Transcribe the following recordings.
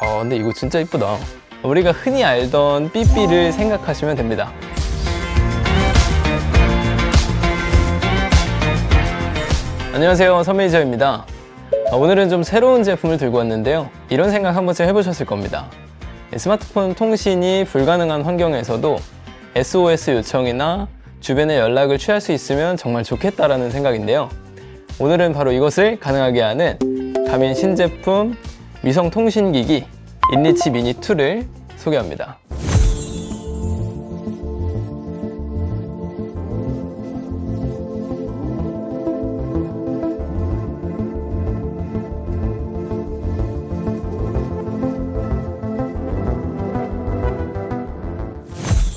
아 근데 이거 진짜 이쁘다. 우리가 흔히 알던 삐삐를 생각하시면 됩니다. 안녕하세요. 선메이저입니다. 아, 오늘은 좀 새로운 제품을 들고 왔는데요. 이런 생각 한 번쯤 해보셨을 겁니다. 스마트폰 통신이 불가능한 환경에서도 SOS 요청이나 주변의 연락을 취할 수 있으면 정말 좋겠다라는 생각인데요. 오늘은 바로 이것을 가능하게 하는 가민 신제품 위성 통신기기 인리치 미니 2를 소개합니다.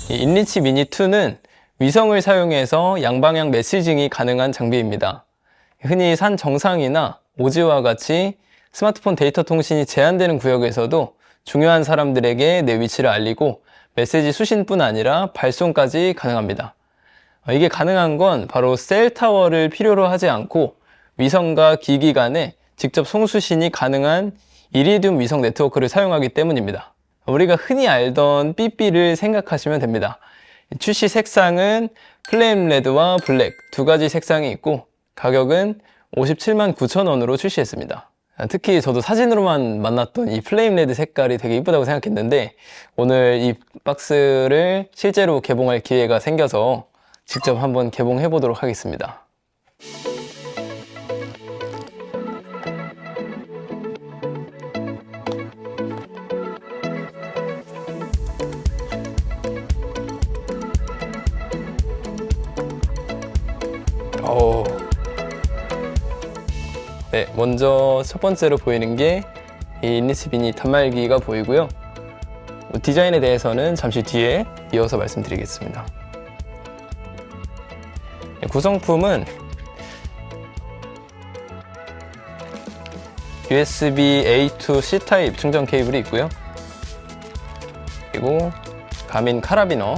이 인리치 미니 2는 위성을 사용해서 양방향 메시징이 가능한 장비입니다. 흔히 산 정상이나 오지와 같이 스마트폰 데이터 통신이 제한되는 구역에서도 중요한 사람들에게 내 위치를 알리고 메시지 수신뿐 아니라 발송까지 가능합니다. 어, 이게 가능한 건 바로 셀타워를 필요로 하지 않고 위성과 기기 간에 직접 송수신이 가능한 이리듐 위성 네트워크를 사용하기 때문입니다. 우리가 흔히 알던 삐삐를 생각하시면 됩니다. 출시 색상은 플레임 레드와 블랙 두 가지 색상이 있고 가격은 57만 9천 원으로 출시했습니다. 특히 저도 사진으로만 만났던 이 플레임 레드 색깔이 되게 이쁘다고 생각했는데 오늘 이 박스를 실제로 개봉할 기회가 생겨서 직접 한번 개봉해 보도록 하겠습니다. 네, 먼저 첫 번째로 보이는 게 이 인리치 미니 단말기가 보이고요. 뭐 디자인에 대해서는 잠시 뒤에 이어서 말씀드리겠습니다. 네, 구성품은 USB A to C 타입 충전 케이블이 있고요. 그리고 가민 카라비너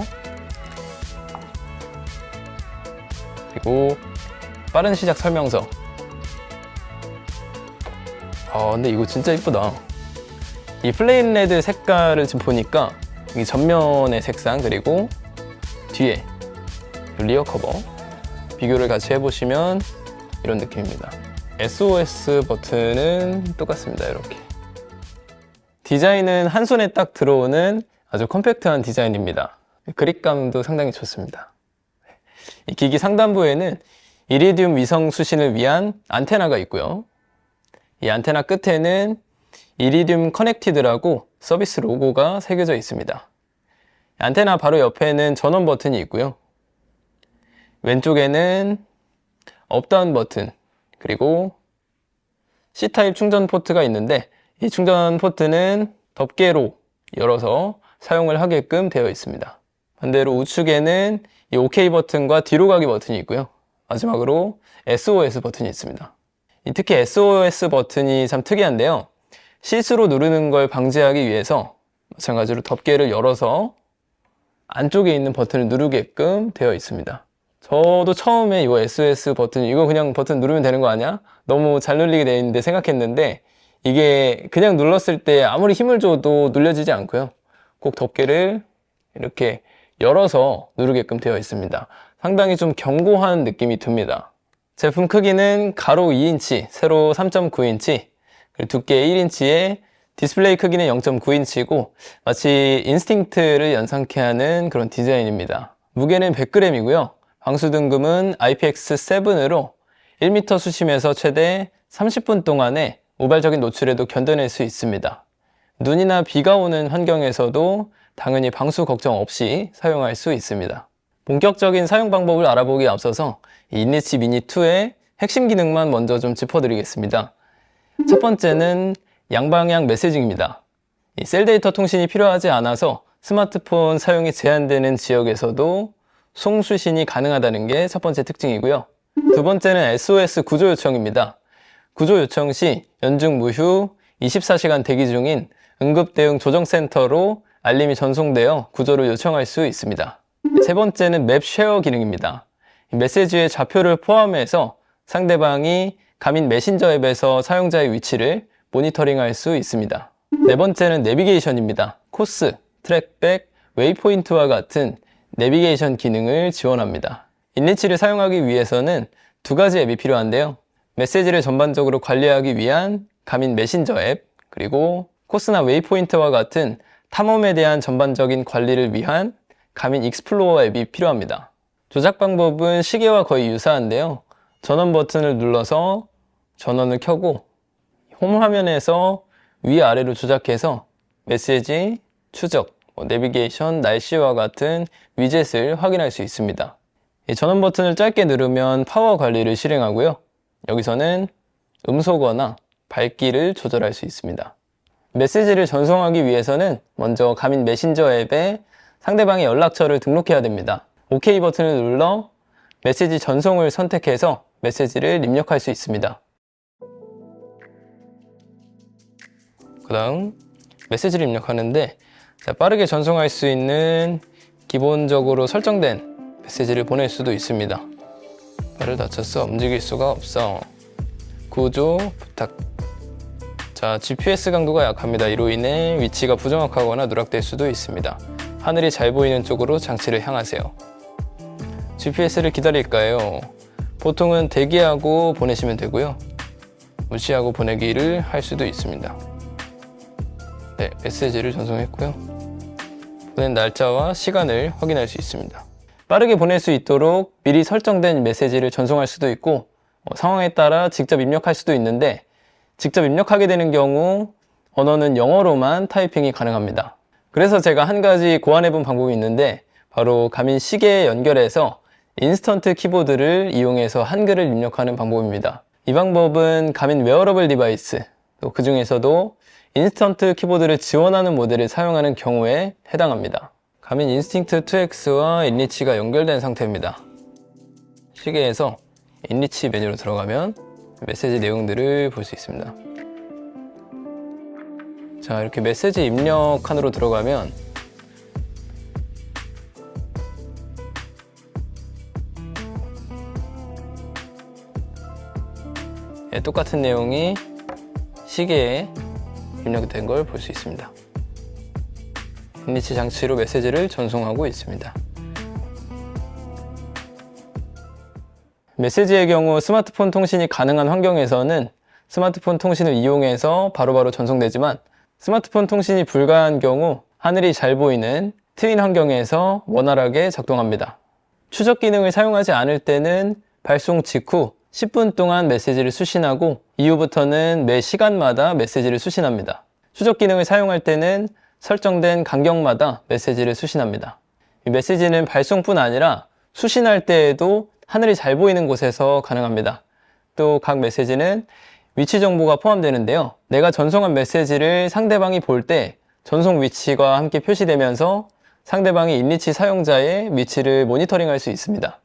그리고 빠른 시작 설명서 아 근데 이거 진짜 이쁘다. 이 플레인 레드 색깔을 지금 보니까 이 전면의 색상 그리고 뒤에 리어 커버 비교를 같이 해보시면 이런 느낌입니다. SOS 버튼은 똑같습니다 이렇게. 디자인은 한 손에 딱 들어오는 아주 컴팩트한 디자인입니다. 그립감도 상당히 좋습니다. 이 기기 상단부에는 이리듐 위성 수신을 위한 안테나가 있고요 이 안테나 끝에는 이리듐 커넥티드라고 서비스 로고가 새겨져 있습니다. 안테나 바로 옆에는 전원 버튼이 있고요. 왼쪽에는 업다운 버튼, 그리고 C타입 충전 포트가 있는데 이 충전 포트는 덮개로 열어서 사용을 하게끔 되어 있습니다. 반대로 우측에는 이 OK 버튼과 뒤로 가기 버튼이 있고요. 마지막으로 SOS 버튼이 있습니다. 특히 SOS 버튼이 참 특이한데요. 실수로 누르는 걸 방지하기 위해서 마찬가지로 덮개를 열어서 안쪽에 있는 버튼을 누르게끔 되어 있습니다. 저도 처음에 이거 SOS 버튼, 이거 그냥 버튼 누르면 되는 거 아니야? 너무 잘 눌리게 되어 있는데 생각했는데 이게 그냥 눌렀을 때 아무리 힘을 줘도 눌려지지 않고요. 꼭 덮개를 이렇게 열어서 누르게끔 되어 있습니다. 상당히 좀 견고한 느낌이 듭니다. 제품 크기는 가로 2인치, 세로 3.9인치, 그리고 두께 1인치에 디스플레이 크기는 0.9인치고 마치 인스팅트를 연상케 하는 그런 디자인입니다. 무게는 100g이고요. 방수 등급은 IPX7으로 1m 수심에서 최대 30분 동안에 우발적인 노출에도 견뎌낼 수 있습니다. 눈이나 비가 오는 환경에서도 당연히 방수 걱정 없이 사용할 수 있습니다. 본격적인 사용 방법을 알아보기에 앞서서 이 인리치 미니 2의 핵심 기능만 먼저 좀 짚어드리겠습니다. 첫 번째는 양방향 메시징입니다. 이셀 데이터 통신이 필요하지 않아서 스마트폰 사용이 제한되는 지역에서도 송수신이 가능하다는 게 첫 번째 특징이고요. 두 번째는 SOS 구조 요청입니다. 구조 요청 시 연중 무휴 24시간 대기 중인 응급대응 조정센터로 알림이 전송되어 구조를 요청할 수 있습니다. 세 번째는 맵 쉐어 기능입니다. 메시지의 좌표를 포함해서 상대방이 가민 메신저 앱에서 사용자의 위치를 모니터링할 수 있습니다. 네 번째는 내비게이션입니다. 코스, 트랙백, 웨이포인트와 같은 내비게이션 기능을 지원합니다. 인리치를 사용하기 위해서는 두 가지 앱이 필요한데요. 메시지를 전반적으로 관리하기 위한 가민 메신저 앱, 그리고 코스나 웨이포인트와 같은 탐험에 대한 전반적인 관리를 위한 가민 익스플로어 앱이 필요합니다. 조작 방법은 시계와 거의 유사한데요. 전원 버튼을 눌러서 전원을 켜고 홈 화면에서 위아래로 조작해서 메시지, 추적, 뭐 내비게이션, 날씨와 같은 위젯을 확인할 수 있습니다. 이 전원 버튼을 짧게 누르면 파워 관리를 실행하고요. 여기서는 음소거나 밝기를 조절할 수 있습니다. 메시지를 전송하기 위해서는 먼저 가민 메신저 앱에 상대방의 연락처를 등록해야 됩니다. OK 버튼을 눌러 메시지 전송을 선택해서 메시지를 입력할 수 있습니다. 그 다음 메시지를 입력하는데 자, 빠르게 전송할 수 있는 기본적으로 설정된 메시지를 보낼 수도 있습니다. 발을 다쳤어. 움직일 수가 없어. 구조 부탁. 자, GPS 강도가 약합니다. 이로 인해 위치가 부정확하거나 누락될 수도 있습니다. 하늘이 잘 보이는 쪽으로 장치를 향하세요. GPS를 기다릴까요? 보통은 대기하고 보내시면 되고요. 무시하고 보내기를 할 수도 있습니다. 네, 메시지를 전송했고요. 보낸 날짜와 시간을 확인할 수 있습니다. 빠르게 보낼 수 있도록 미리 설정된 메시지를 전송할 수도 있고 어, 상황에 따라 직접 입력할 수도 있는데 직접 입력하게 되는 경우 언어는 영어로만 타이핑이 가능합니다. 그래서 제가 한 가지 고안해 본 방법이 있는데 바로 가민 시계에 연결해서 인스턴트 키보드를 이용해서 한글을 입력하는 방법입니다. 이 방법은 가민 웨어러블 디바이스, 그 중에서도 인스턴트 키보드를 지원하는 모델을 사용하는 경우에 해당합니다. 가민 인스팅트 2X와 인리치가 연결된 상태입니다. 시계에서 인리치 메뉴로 들어가면 메시지 내용들을 볼 수 있습니다. 자, 이렇게 메시지 입력 칸으로 들어가면 예, 똑같은 내용이 시계에 입력이 된걸 볼 수 있습니다. 인리치 장치로 메시지를 전송하고 있습니다. 메시지의 경우 스마트폰 통신이 가능한 환경에서는 스마트폰 통신을 이용해서 바로바로 전송되지만 스마트폰 통신이 불가한 경우 하늘이 잘 보이는 트윈 환경에서 원활하게 작동합니다. 추적 기능을 사용하지 않을 때는 발송 직후 10분 동안 메시지를 수신하고 이후부터는 매 시간마다 메시지를 수신합니다. 추적 기능을 사용할 때는 설정된 간격마다 메시지를 수신합니다. 이 메시지는 발송뿐 아니라 수신할 때에도 하늘이 잘 보이는 곳에서 가능합니다. 또 각 메시지는 위치 정보가 포함되는데요. 내가 전송한 메시지를 상대방이 볼 때 전송 위치가 함께 표시되면서 상대방이 인리치 사용자의 위치를 모니터링할 수 있습니다.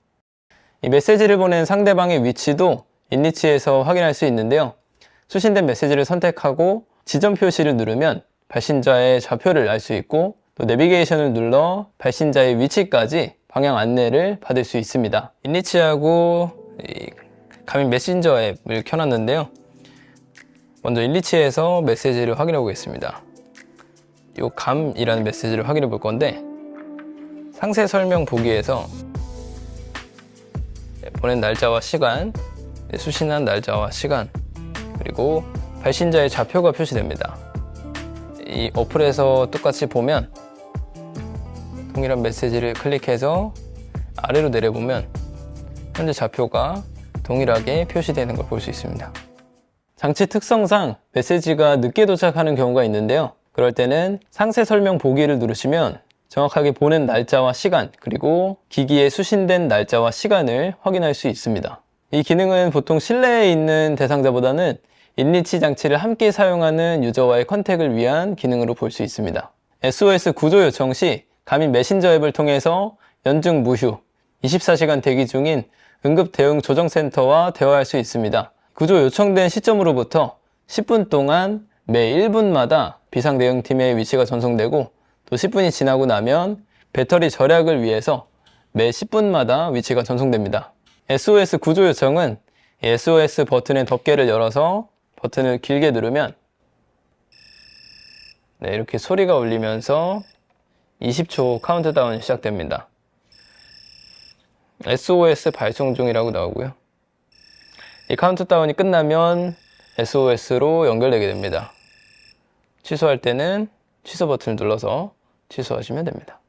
이 메시지를 보낸 상대방의 위치도 인리치에서 확인할 수 있는데요. 수신된 메시지를 선택하고 지점 표시를 누르면 발신자의 좌표를 알 수 있고 또 내비게이션을 눌러 발신자의 위치까지 방향 안내를 받을 수 있습니다. 인리치하고 가민 메신저 앱을 켜놨는데요. 먼저 인리치에서 메시지를 확인해 보겠습니다. 이 감이라는 메시지를 확인해 볼 건데 상세 설명 보기에서 보낸 날짜와 시간, 수신한 날짜와 시간, 그리고 발신자의 좌표가 표시됩니다. 이 어플에서 똑같이 보면 동일한 메시지를 클릭해서 아래로 내려보면 현재 좌표가 동일하게 표시되는 걸 볼 수 있습니다. 장치 특성상 메시지가 늦게 도착하는 경우가 있는데요. 그럴 때는 상세 설명 보기를 누르시면 정확하게 보낸 날짜와 시간, 그리고 기기에 수신된 날짜와 시간을 확인할 수 있습니다. 이 기능은 보통 실내에 있는 대상자보다는 인리치 장치를 함께 사용하는 유저와의 컨택을 위한 기능으로 볼 수 있습니다. SOS 구조 요청 시 가민 메신저 앱을 통해서 연중 무휴, 24시간 대기 중인 응급 대응 조정센터와 대화할 수 있습니다. 구조 요청된 시점으로부터 10분 동안 매 1분마다 비상대응팀의 위치가 전송되고 또 10분이 지나고 나면 배터리 절약을 위해서 매 10분마다 위치가 전송됩니다. SOS 구조 요청은 SOS 버튼의 덮개를 열어서 버튼을 길게 누르면 네, 이렇게 소리가 울리면서 20초 카운트다운이 시작됩니다. SOS 발송 중이라고 나오고요. 이 카운트다운이 끝나면 SOS로 연결되게 됩니다. 취소할 때는 취소 버튼을 눌러서 취소하시면 됩니다.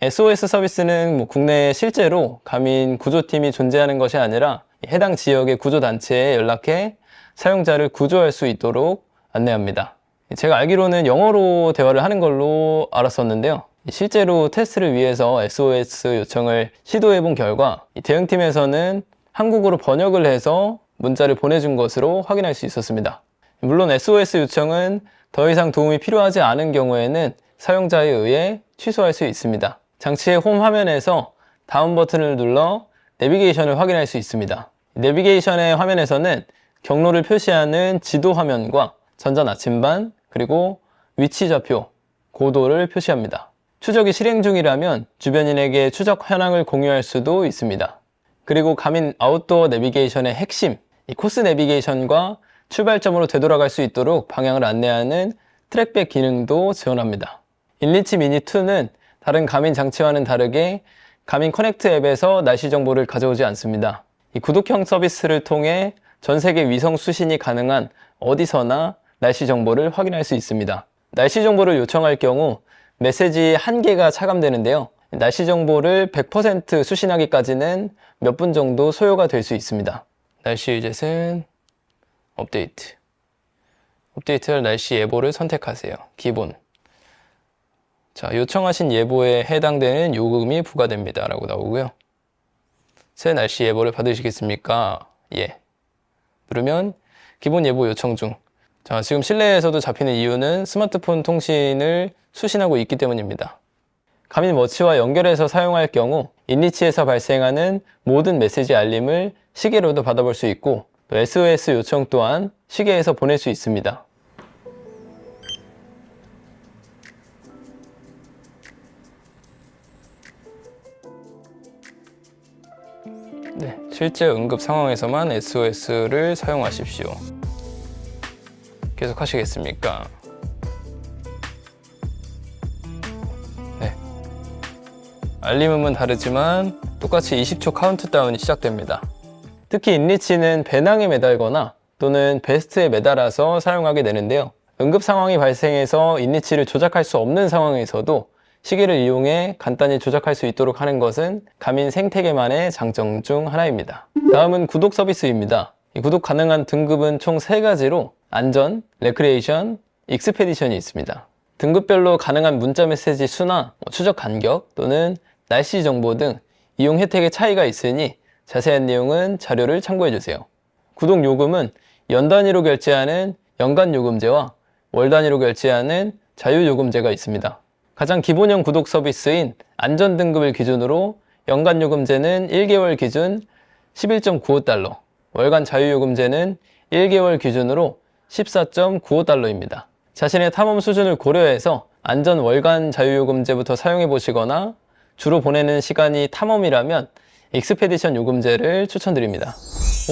SOS 서비스는 뭐 국내에 실제로 가민 구조팀이 존재하는 것이 아니라 해당 지역의 구조단체에 연락해 사용자를 구조할 수 있도록 안내합니다. 제가 알기로는 영어로 대화를 하는 걸로 알았었는데요. 실제로 테스트를 위해서 SOS 요청을 시도해 본 결과 이 대응팀에서는 한국어로 번역을 해서 문자를 보내준 것으로 확인할 수 있었습니다. 물론 SOS 요청은 더 이상 도움이 필요하지 않은 경우에는 사용자에 의해 취소할 수 있습니다. 장치의 홈 화면에서 다운 버튼을 눌러 내비게이션을 확인할 수 있습니다. 내비게이션의 화면에서는 경로를 표시하는 지도 화면과 전자 나침반 그리고 위치 좌표, 고도를 표시합니다. 추적이 실행 중이라면 주변인에게 추적 현황을 공유할 수도 있습니다. 그리고 가민 아웃도어 내비게이션의 핵심, 이 코스 내비게이션과 출발점으로 되돌아갈 수 있도록 방향을 안내하는 트랙백 기능도 지원합니다. 인리치 미니 2는 다른 가민 장치와는 다르게 가민 커넥트 앱에서 날씨 정보를 가져오지 않습니다. 이 구독형 서비스를 통해 전 세계 위성 수신이 가능한 어디서나 날씨 정보를 확인할 수 있습니다. 날씨 정보를 요청할 경우 메시지 한 개가 차감되는데요. 날씨 정보를 100% 수신하기까지는 몇 분 정도 소요가 될 수 있습니다. 날씨 위젯은 업데이트. 업데이트할 날씨 예보를 선택하세요. 기본. 자, 요청하신 예보에 해당되는 요금이 부과됩니다. 라고 나오고요. 새 날씨 예보를 받으시겠습니까? 예. 누르면 기본 예보 요청 중. 자, 지금 실내에서도 잡히는 이유는 스마트폰 통신을 수신하고 있기 때문입니다. 가민 워치와 연결해서 사용할 경우 인리치에서 발생하는 모든 메시지 알림을 시계로도 받아볼 수 있고 또 SOS 요청 또한 시계에서 보낼 수 있습니다. 네, 실제 응급 상황에서만 SOS를 사용하십시오. 계속 하시겠습니까? 알림음은 다르지만 똑같이 20초 카운트다운이 시작됩니다. 특히 인리치는 배낭에 매달거나 또는 베스트에 매달아서 사용하게 되는데요. 응급 상황이 발생해서 인리치를 조작할 수 없는 상황에서도 시계를 이용해 간단히 조작할 수 있도록 하는 것은 가민 생태계만의 장점 중 하나입니다. 다음은 구독 서비스입니다. 이 구독 가능한 등급은 총 3가지로 안전, 레크레이션, 익스페디션이 있습니다. 등급별로 가능한 문자 메시지 수나 뭐 추적 간격 또는 날씨 정보 등 이용 혜택의 차이가 있으니 자세한 내용은 자료를 참고해 주세요. 구독 요금은 연 단위로 결제하는 연간 요금제와 월 단위로 결제하는 자유 요금제가 있습니다. 가장 기본형 구독 서비스인 안전 등급을 기준으로 연간 요금제는 1개월 기준 11.95달러, 월간 자유 요금제는 1개월 기준으로 14.95달러입니다. 자신의 탐험 수준을 고려해서 안전 월간 자유요금제부터 사용해 보시거나 주로 보내는 시간이 탐험이라면 익스페디션 요금제를 추천드립니다.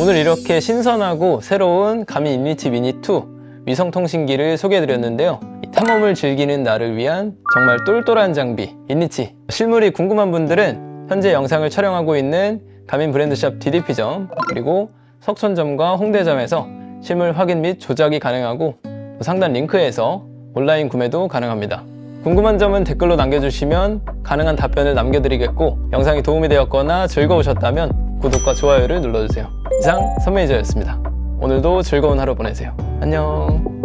오늘 이렇게 신선하고 새로운 가민 인리치 미니2 위성통신기를 소개해드렸는데요. 이 탐험을 즐기는 나를 위한 정말 똘똘한 장비 인리치 실물이 궁금한 분들은 현재 영상을 촬영하고 있는 가민 브랜드샵 DDP점 그리고 석촌점과 홍대점에서 실물 확인 및 조작이 가능하고 상단 링크에서 온라인 구매도 가능합니다. 궁금한 점은 댓글로 남겨주시면 가능한 답변을 남겨드리겠고 영상이 도움이 되었거나 즐거우셨다면 구독과 좋아요를 눌러주세요. 이상 선매니저였습니다. 오늘도 즐거운 하루 보내세요. 안녕.